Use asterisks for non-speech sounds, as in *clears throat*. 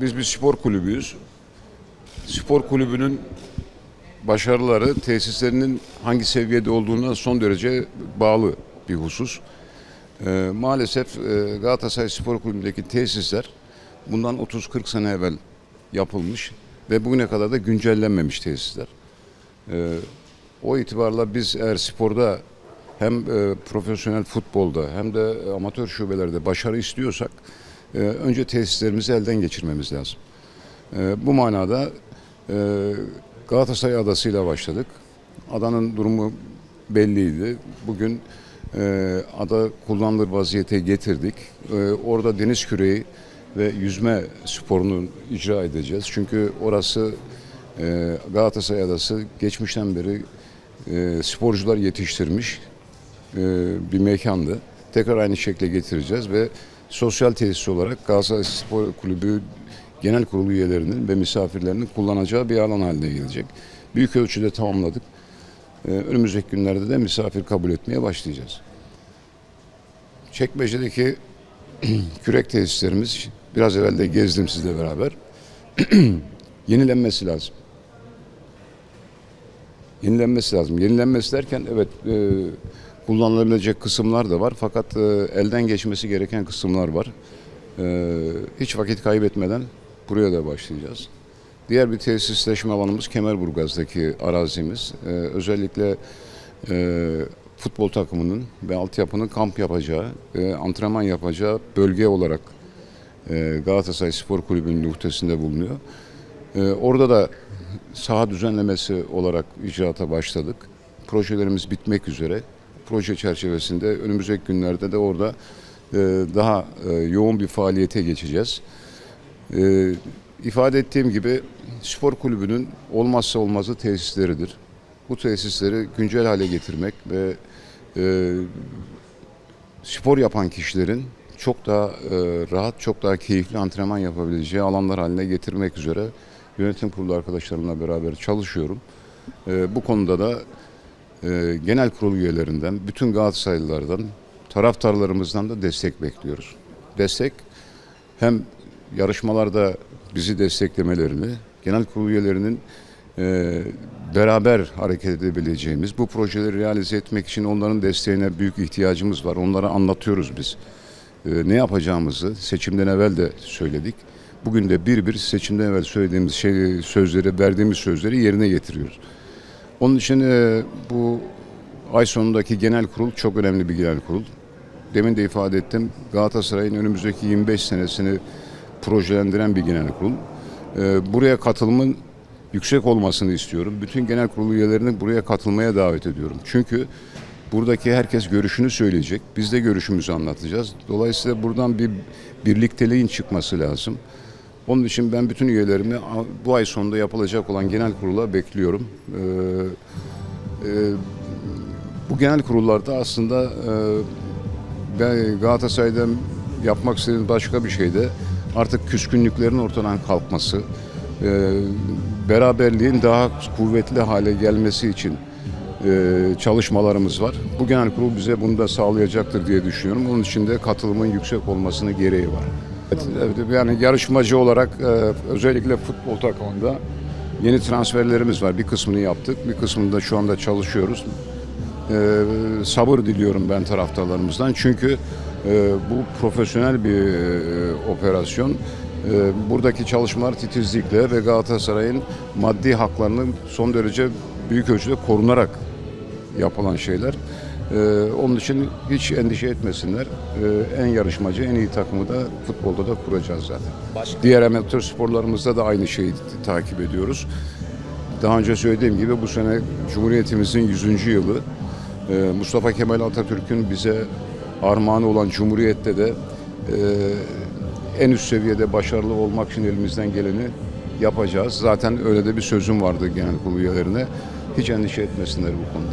biz bir spor kulübüyüz. Spor kulübünün başarıları tesislerinin hangi seviyede olduğuna son derece bağlı bir husus. Ee, maalesef e, Galatasaray Spor Kulübü'ndeki tesisler bundan 30-40 sene evvel yapılmış ve bugüne kadar da güncellenmemiş tesisler. Ee, o itibarla biz eğer sporda hem e, profesyonel futbolda hem de amatör şubelerde başarı istiyorsak e, önce tesislerimizi elden geçirmemiz lazım. E, bu manada e, Galatasaray adasıyla başladık. Adanın durumu belliydi. Bugün e, ada kullanılır vaziyete getirdik. E, orada deniz küreği ve yüzme sporunu icra edeceğiz. Çünkü orası e, Galatasaray adası geçmişten beri sporcular yetiştirmiş bir mekandı. Tekrar aynı şekle getireceğiz ve sosyal tesis olarak Galatasaray Spor Kulübü genel kurulu üyelerinin ve misafirlerinin kullanacağı bir alan haline gelecek. Büyük ölçüde tamamladık. E, önümüzdeki günlerde de misafir kabul etmeye başlayacağız. Çekmece'deki *clears throat* kürek tesislerimiz biraz evvel de gezdim sizle beraber. *clears throat* Yenilenmesi lazım. Yenilenmesi lazım. Yenilenmesi derken evet e, kullanılabilecek kısımlar da var fakat e, elden geçmesi gereken kısımlar var. E, hiç vakit kaybetmeden buraya da başlayacağız. Diğer bir tesisleşme alanımız Kemerburgaz'daki arazimiz. E, özellikle e, futbol takımının ve altyapının kamp yapacağı, e, antrenman yapacağı bölge olarak e, Galatasaray Spor Kulübü'nün muhtesinde bulunuyor. E, orada da saha düzenlemesi olarak icraata başladık. Projelerimiz bitmek üzere. Proje çerçevesinde önümüzdeki günlerde de orada e, daha e, yoğun bir faaliyete geçeceğiz. E, ifade ettiğim gibi spor kulübünün olmazsa olmazı tesisleridir. Bu tesisleri güncel hale getirmek ve spor yapan kişilerin çok daha rahat, çok daha keyifli antrenman yapabileceği alanlar haline getirmek üzere yönetim kurulu arkadaşlarımla beraber çalışıyorum. Bu konuda da e, genel kurul üyelerinden, bütün Galatasaraylılardan, taraftarlarımızdan da destek bekliyoruz. Destek hem yarışmalarda bizi desteklemelerini, genel kurul üyelerinin e, beraber hareket edebileceğimiz, bu projeleri realize etmek için onların desteğine büyük ihtiyacımız var. Onlara anlatıyoruz biz. E, ne yapacağımızı seçimden evvel de söyledik. Bugün de bir bir seçimden evvel söylediğimiz şey, sözleri, verdiğimiz sözleri yerine getiriyoruz. Onun için e, bu ay sonundaki genel kurul çok önemli bir genel kurul. Demin de ifade ettim. Galatasaray'ın önümüzdeki 25 senesini projelendiren bir genel kurul. E, buraya katılımın yüksek olmasını istiyorum. Bütün genel kurul üyelerini buraya katılmaya davet ediyorum. Çünkü buradaki herkes görüşünü söyleyecek. Biz de görüşümüzü anlatacağız. Dolayısıyla buradan bir birlikteliğin çıkması lazım. Onun için ben bütün üyelerimi bu ay sonunda yapılacak olan genel kurula bekliyorum. Ee, e, bu genel kurullarda aslında e, ben Galatasaray'da yapmak istediğim başka bir şey de artık küskünlüklerin ortadan kalkması, e, beraberliğin daha kuvvetli hale gelmesi için e, çalışmalarımız var. Bu genel kurul bize bunu da sağlayacaktır diye düşünüyorum. Onun için de katılımın yüksek olmasının gereği var. Yani yarışmacı olarak e, özellikle futbol takımında yeni transferlerimiz var. Bir kısmını yaptık, bir kısmını da şu anda çalışıyoruz. E, sabır diliyorum ben taraftarlarımızdan. Çünkü e, bu profesyonel bir operasyon. Buradaki çalışmalar titizlikle ve Galatasaray'ın maddi haklarının son derece büyük ölçüde korunarak yapılan şeyler. Ee, onun için hiç endişe etmesinler. Ee, en yarışmacı, en iyi takımı da futbolda da kuracağız zaten. Başka- Diğer amatör sporlarımızda da aynı şeyi takip ediyoruz. Daha önce söylediğim gibi bu sene Cumhuriyetimizin 100. yılı. Ee, Mustafa Kemal Atatürk'ün bize armağanı olan Cumhuriyet'te de e, en üst seviyede başarılı olmak için elimizden geleni yapacağız. Zaten öyle de bir sözüm vardı genel kurulu üyelerine. Hiç endişe etmesinler bu konuda.